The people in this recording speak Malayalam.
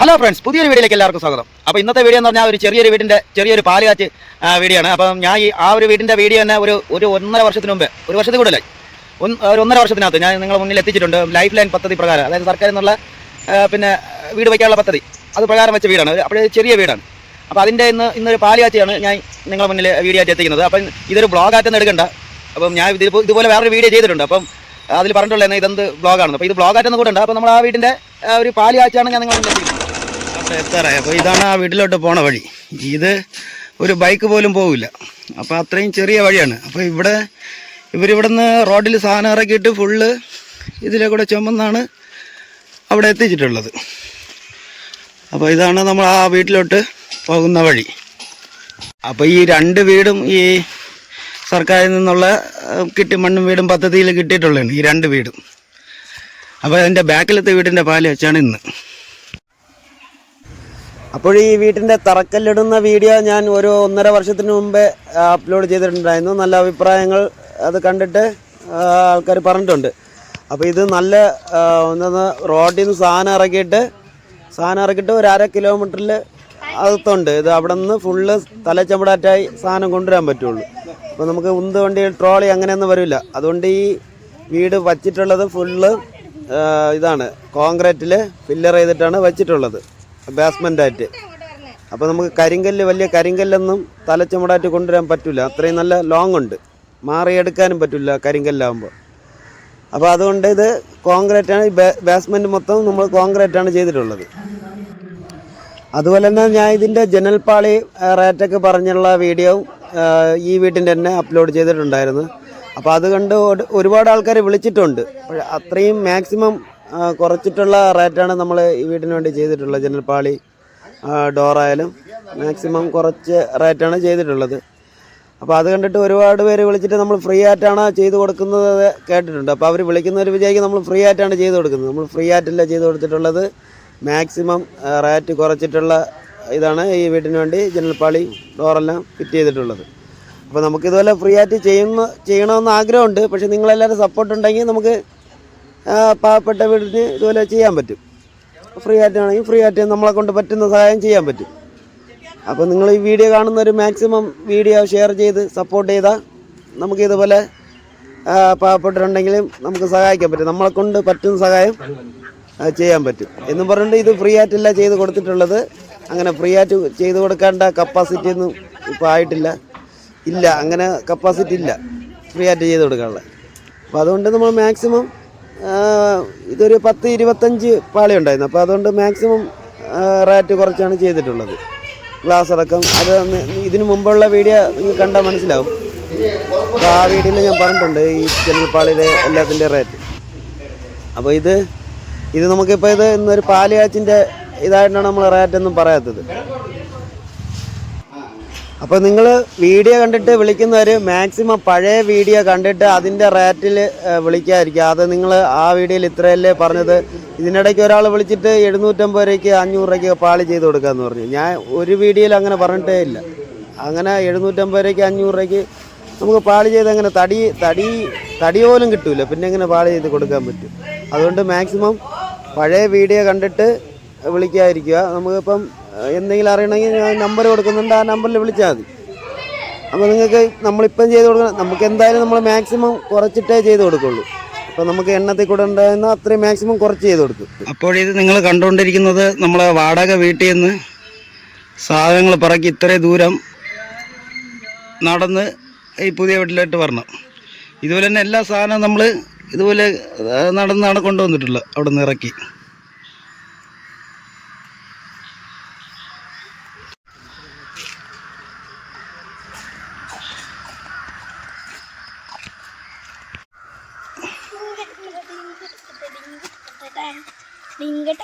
ഹലോ ഫ്രണ്ട്സ് പുതിയൊരു വീഡിയോയിലേക്ക് എല്ലാവർക്കും സ്വാഗതം. അപ്പോൾ ഇന്നത്തെ വീഡിയോ എന്ന് പറഞ്ഞാൽ ഒരു ചെറിയൊരു വീടിന്റെ ചെറിയൊരു പാലുകാച്ച് വീഡിയോ ആണ് അപ്പം ഞാൻ ഈ ആ ഒരു വീടിന്റെ വീഡിയോ തന്നെ ഒരു ഒരു ഒന്നര വർഷത്തിന് മുമ്പ് ഒരു വർഷത്തിൽ കൂടുതലായി. ഒരു ഒന്നര വർഷത്തിനകത്ത് ഞാൻ നിങ്ങളുടെ മുന്നിൽ എത്തിച്ചിട്ടുണ്ട്. ലൈഫ് ലൈൻ പദ്ധതി പ്രകാരം അതായത് സർക്കാരിൽ നിന്നുള്ള പിന്നെ വീട് വയ്ക്കാനുള്ള പദ്ധതി. അത് പ്രകാരം വെച്ച വീടാണ്. അപ്പോൾ ചെറിയ വീടാണ്. അപ്പോൾ അതിന്റെ ഇന്ന് ഇന്നൊരു പാലുകാച്ചയാണ് ഞാൻ നിങ്ങളുടെ മുന്നിൽ വീഡിയോ ആയിട്ട് എത്തിക്കുന്നത്. അപ്പം ഇതൊരു ബ്ലോഗായിട്ടൊന്നും എടുക്കണ്ട. അപ്പം ഞാൻ ഇത് ഇതുപോലെ വേറൊരു വീഡിയോ ചെയ്തിട്ടുണ്ട്. അപ്പം അതിൽ പറഞ്ഞിട്ടുള്ളത് ഇതെന്ത് ബ്ലോഗാണ് അപ്പോൾ ഇത് ബ്ലോഗായിട്ടൊന്നും കൂടെ ഉണ്ട് അപ്പോൾ നമ്മൾ ആ വീടിന്റെ ഒരു പാലുകാച്ചാണ് ഞാൻ നിങ്ങളുടെ മുന്നിൽ എത്തിക്കുന്നത്. എത്താറായി അപ്പോൾ ഇതാണ് ആ വീട്ടിലോട്ട് പോണ വഴി. ഇത് ഒരു ബൈക്ക് പോലും പോവില്ല. അപ്പോൾ അത്രയും ചെറിയ വഴിയാണ്. അപ്പോൾ ഇവിടെ ഇവരിവിടെ നിന്ന് റോഡിൽ സാധനം ഇറക്കിയിട്ട് ഫുള്ള് ഇതിലെ കൂടെ ചുമന്നാണ് അവിടെ എത്തിച്ചിട്ടുള്ളത്. അപ്പോൾ ഇതാണ് നമ്മൾ ആ വീട്ടിലോട്ട് പോകുന്ന വഴി. അപ്പോൾ ഈ രണ്ട് വീടും ഈ സർക്കാരിൽ നിന്നുള്ള കിട്ടി മണ്ണും വീടും പദ്ധതിയിൽ കിട്ടിയിട്ടുള്ളതാണ് ഈ രണ്ട് വീടും. അപ്പോൾ അതിന്റെ ബാക്കിലത്തെ വീടിന്റെ പാൽ വെച്ചാണ് ഇന്ന്. അപ്പോൾ ഈ വീട്ടിന്റെ തറക്കല്ലിടുന്ന വീഡിയോ ഞാൻ ഒരു ഒന്നര വർഷത്തിന് മുമ്പേ അപ്ലോഡ് ചെയ്തിട്ടുണ്ടായിരുന്നു. നല്ല അഭിപ്രായങ്ങൾ അത് കണ്ടിട്ട് ആൾക്കാർ പറഞ്ഞിട്ടുണ്ട്. അപ്പോൾ ഇത് നല്ല ഒന്ന് റോഡിൽ നിന്ന് സാധനം ഇറക്കിയിട്ട് സാധനം ഇറക്കിയിട്ട് ഒരു അര കിലോമീറ്ററിൽ അകത്തുണ്ട്. ഇത് അവിടെ നിന്ന് ഫുള്ള് തലച്ചമ്പടാറ്റായി സാധനം കൊണ്ടുവരാൻ പറ്റുള്ളൂ. അപ്പോൾ നമുക്ക് ഉന്ത് വണ്ടി ട്രോളി അങ്ങനെയൊന്നും വരില്ല. അതുകൊണ്ട് ഈ വീട് വച്ചിട്ടുള്ളത് ഫുള്ള് ഇതാണ്. കോൺക്രീറ്റിൽ ഫില്ലർ ചെയ്തിട്ടാണ് വെച്ചിട്ടുള്ളത്. ബേസ്മെന്റ് ആയിട്ട്. അപ്പോൾ നമുക്ക് കരിങ്കല്ല് വലിയ കരിങ്കല്ലൊന്നും തലച്ചുമടായിട്ട് കൊണ്ടുവരാൻ പറ്റില്ല അത്രയും നല്ല ലോങ് ഉണ്ട്. മാറിയെടുക്കാനും പറ്റില്ല കരിങ്കല്ലാകുമ്പോൾ അപ്പോൾ അതുകൊണ്ട് ഇത് കോൺക്രീറ്റ് ആണ്. ഈ ബേസ്മെന്റ് മൊത്തം നമ്മൾ കോൺക്രീറ്റ് ആണ് ചെയ്തിട്ടുള്ളത്. അതുപോലെ തന്നെ ഞാൻ ഇതിന്റെ ജനൽപ്പാളി റേറ്റൊക്കെ പറഞ്ഞുള്ള വീഡിയോ ഈ വീട്ടിന്റെ തന്നെ അപ്ലോഡ് ചെയ്തിട്ടുണ്ടായിരുന്നു. അപ്പോൾ അത് കണ്ട് ഒരുപാട് ആൾക്കാർ വിളിച്ചിട്ടുണ്ട്. അത്രയും മാക്സിമം കുറച്ചിട്ടുള്ള റേറ്റാണ് നമ്മൾ ഈ വീടിന് വേണ്ടി ചെയ്തിട്ടുള്ളത്. ജനൽപ്പാളി ഡോറായാലും മാക്സിമം കുറച്ച് റേറ്റാണ് ചെയ്തിട്ടുള്ളത്. അപ്പോൾ അത് കണ്ടിട്ട് ഒരുപാട് പേര് വിളിച്ചിട്ട് നമ്മൾ ഫ്രീ ആയിട്ടാണ് ചെയ്ത് കൊടുക്കുന്നത് കേട്ടിട്ടുണ്ട്. അപ്പോൾ അവർ വിളിക്കുന്നവർ വിചാരിക്കും നമ്മൾ ഫ്രീ ആയിട്ടാണ് ചെയ്ത് കൊടുക്കുന്നത്. നമ്മൾ ഫ്രീ ആയിട്ടല്ല ചെയ്ത് കൊടുത്തിട്ടുള്ളത്. മാക്സിമം റേറ്റ് കുറച്ചിട്ടുള്ള ഇതാണ് ഈ വീടിന് വേണ്ടി ജനൽപ്പാളി ഡോറെല്ലാം ഫിറ്റ് ചെയ്തിട്ടുള്ളത്. അപ്പോൾ നമുക്കിതുപോലെ ഫ്രീ ആയിട്ട് ചെയ്യുന്ന ചെയ്യണമെന്ന് ആഗ്രഹമുണ്ട്. പക്ഷേ നിങ്ങളെല്ലാവരും സപ്പോർട്ട് ഉണ്ടെങ്കിൽ നമുക്ക് പാവപ്പെട്ട വീടിന് ഇതുപോലെ ചെയ്യാൻ പറ്റും. ഫ്രീ ആയിട്ടാണെങ്കിൽ ഫ്രീ ആയിട്ട് നമ്മളെ കൊണ്ട് പറ്റുന്ന സഹായം ചെയ്യാൻ പറ്റും. അപ്പോൾ നിങ്ങൾ ഈ വീഡിയോ കാണുന്നവർ മാക്സിമം വീഡിയോ ഷെയർ ചെയ്ത് സപ്പോർട്ട് ചെയ്താൽ നമുക്ക് ഇതുപോലെ പാവപ്പെട്ടിട്ടുണ്ടെങ്കിലും നമുക്ക് സഹായിക്കാൻ പറ്റും. നമ്മളെ കൊണ്ട് പറ്റുന്ന സഹായം ചെയ്യാൻ പറ്റും. എന്നും പറഞ്ഞിട്ട് ഇത് ഫ്രീ ആയിട്ടല്ല ചെയ്ത് കൊടുത്തിട്ടുള്ളത്. അങ്ങനെ ഫ്രീ ആയിട്ട് ചെയ്ത് കൊടുക്കേണ്ട കപ്പാസിറ്റി ഒന്നും ഇപ്പോൾ ആയിട്ടില്ല. ഇല്ല അങ്ങനെ കപ്പാസിറ്റി ഇല്ല. ഫ്രീ ആയിട്ട് ചെയ്ത് കൊടുക്കാനുള്ള. അപ്പോൾ അതുകൊണ്ട് നമ്മൾ മാക്സിമം ഇതൊരു പത്ത് ഇരുപത്തഞ്ച് പാളി ഉണ്ടായിരുന്നു. അപ്പോൾ അതുകൊണ്ട് മാക്സിമം റേറ്റ് കുറച്ചാണ് ചെയ്തിട്ടുള്ളത്. ഗ്ലാസ് അടക്കം. അത് ഇതിനു മുമ്പുള്ള വീഡിയോ നിങ്ങൾ കണ്ടാൽ മനസ്സിലാവും. അപ്പോൾ ആ വീഡിയോയിൽ ഞാൻ പറഞ്ഞിട്ടുണ്ട് ഈ ജനൽപ്പാളിയുടെ എല്ലാത്തിന്റെ റേറ്റ് അപ്പോൾ ഇത് ഇത് നമുക്കിപ്പോൾ ഇത് ഇന്നൊരു പാലിയാച്ചിന്റെ ഇതായിട്ടാണ് നമ്മൾ റേറ്റ് ഒന്നും പറയാത്തത്. അപ്പോൾ നിങ്ങൾ വീഡിയോ കണ്ടിട്ട് വിളിക്കുന്നവർ മാക്സിമം പഴയ വീഡിയോ കണ്ടിട്ട് അതിന്റെ റേറ്റിൽ വിളിക്കാതിരിക്കുക. അത് നിങ്ങൾ ആ വീഡിയോയിൽ ഇത്രയല്ലേ പറഞ്ഞത്. ഇതിനിടയ്ക്ക് ഒരാൾ വിളിച്ചിട്ട് എഴുന്നൂറ്റമ്പത് രൂപയ്ക്ക് അഞ്ഞൂറ് രൂപയ്ക്ക് പാളി ചെയ്ത് കൊടുക്കാമെന്ന് പറഞ്ഞു. ഞാൻ ഒരു വീഡിയോയിൽ അങ്ങനെ പറഞ്ഞിട്ടേ ഇല്ല. അങ്ങനെ എഴുന്നൂറ്റമ്പത് രൂപയ്ക്ക് അഞ്ഞൂറ് രൂപയ്ക്ക് നമുക്ക് പാളി ചെയ്ത് അങ്ങനെ തടി തടി തടി പോലും കിട്ടൂല. പിന്നെ എങ്ങനെ പാളി ചെയ്ത് കൊടുക്കാൻ പറ്റും? അതുകൊണ്ട് മാക്സിമം പഴയ വീഡിയോ കണ്ടിട്ട് വിളിക്കാതിരിക്കുക. നമുക്കിപ്പം എന്തെങ്കിലും അറിയണമെങ്കിൽ ഞാൻ നമ്പർ കൊടുക്കുന്നുണ്ട്. ആ നമ്പറിൽ വിളിച്ചാൽ മതി. അപ്പോൾ നിങ്ങൾക്ക് നമ്മളിപ്പം ചെയ്ത് കൊടുക്കണം. നമുക്ക് എന്തായാലും നമ്മൾ മാക്സിമം കുറച്ചിട്ടേ ചെയ്ത് കൊടുക്കുള്ളൂ. അപ്പോൾ നമുക്ക് എണ്ണത്തിൽ കൂടെ ഉണ്ടായിരുന്ന അത്രയും മാക്സിമം കുറച്ച് ചെയ്ത് കൊടുക്കും അപ്പോഴിത് നിങ്ങൾ കണ്ടുകൊണ്ടിരിക്കുന്നത് നമ്മളെ വാടക വീട്ടിൽ നിന്ന് സാധനങ്ങൾ പറക്കി ഇത്രയും ദൂരം നടന്ന് ഈ പുതിയ വീട്ടിലോട്ട് വരണം. ഇതുപോലെ തന്നെ എല്ലാ സാധനവും നമ്മൾ ഇതുപോലെ നടന്നാണ് കൊണ്ടുവന്നിട്ടുള്ളത്. അവിടെ നിന്ന് ഇറക്കി. ഡിങ്കട്ട